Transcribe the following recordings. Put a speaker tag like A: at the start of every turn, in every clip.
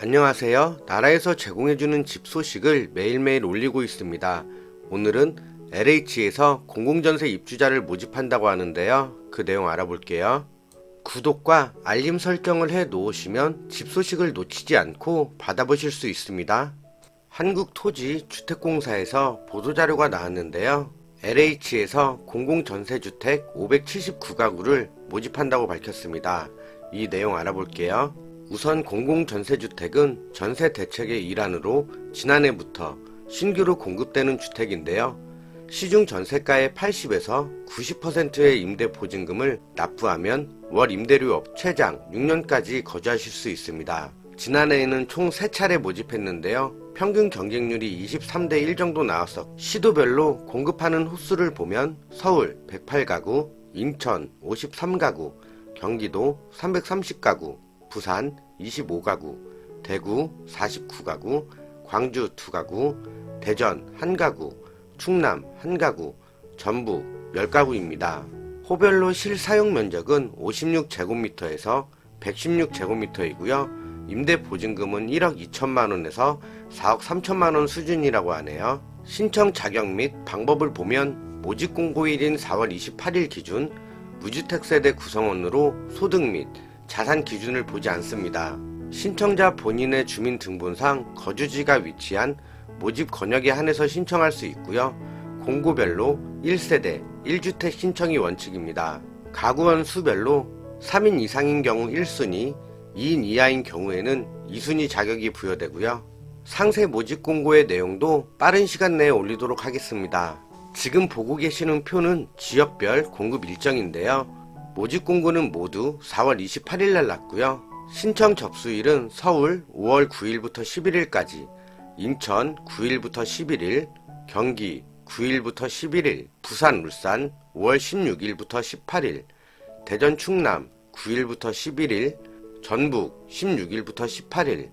A: 안녕하세요. 나라에서 제공해주는 집 소식을 매일매일 올리고 있습니다. 오늘은 LH에서 공공전세 입주자를 모집한다고 하는데요. 그 내용 알아볼게요. 구독과 알림 설정을 해 놓으시면 집 소식을 놓치지 않고 받아보실 수 있습니다. 한국토지주택공사에서 보도자료가 나왔는데요. LH에서 공공전세주택 579가구를 모집한다고 밝혔습니다. 이 내용 알아볼게요. 우선 공공전세주택은 전세 대책의 일환으로 지난해부터 신규로 공급되는 주택인데요. 시중 전세가의 80에서 90%의 임대 보증금을 납부하면 월 임대료업 최장 6년까지 거주하실 수 있습니다. 지난해에는 총 3차례 모집했는데요. 평균 경쟁률이 23대 1 정도 나와서 시도별로 공급하는 호수를 보면 서울 108가구, 인천 53가구, 경기도 330가구, 부산 25가구, 대구 49가구, 광주 2가구, 대전 1가구, 충남 1가구, 전북 10가구입니다. 호별로 실사용 면적은 56제곱미터에서 116제곱미터이고요. 임대 보증금은 1억 2천만 원에서 4억 3천만 원 수준이라고 하네요. 신청 자격 및 방법을 보면 모집 공고일인 4월 28일 기준 무주택 세대 구성원으로 소득 및 자산 기준을 보지 않습니다. 신청자 본인의 주민등본상 거주지가 위치한 모집 권역에 한해서 신청할 수 있고요. 공고별로 1세대 1주택 신청이 원칙입니다. 가구원 수별로 3인 이상인 경우 1순위, 2인 이하인 경우에는 2순위 자격이 부여되고요. 상세 모집 공고의 내용도 빠른 시간 내에 올리도록 하겠습니다. 지금 보고 계시는 표는 지역별 공급 일정인데요. 모집 공고는 모두 4월 28일 날 났고요. 신청 접수일은 서울 5월 9일부터 11일까지, 인천 9일부터 11일, 경기 9일부터 11일, 부산 울산 5월 16일부터 18일, 대전 충남 9일부터 11일, 전북 16일부터 18일,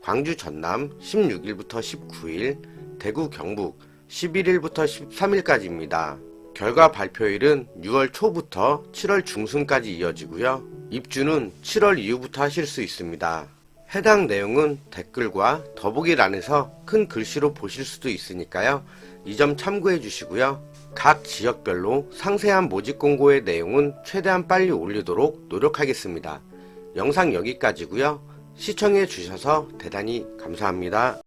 A: 광주 전남 16일부터 19일, 대구 경북 11일부터 13일까지입니다. 결과 발표일은 6월 초부터 7월 중순까지 이어지고요. 입주는 7월 이후부터 하실 수 있습니다. 해당 내용은 댓글과 더보기란에서 큰 글씨로 보실 수도 있으니까요. 이 점 참고해 주시고요. 각 지역별로 상세한 모집 공고의 내용은 최대한 빨리 올리도록 노력하겠습니다. 영상 여기까지고요. 시청해 주셔서 대단히 감사합니다.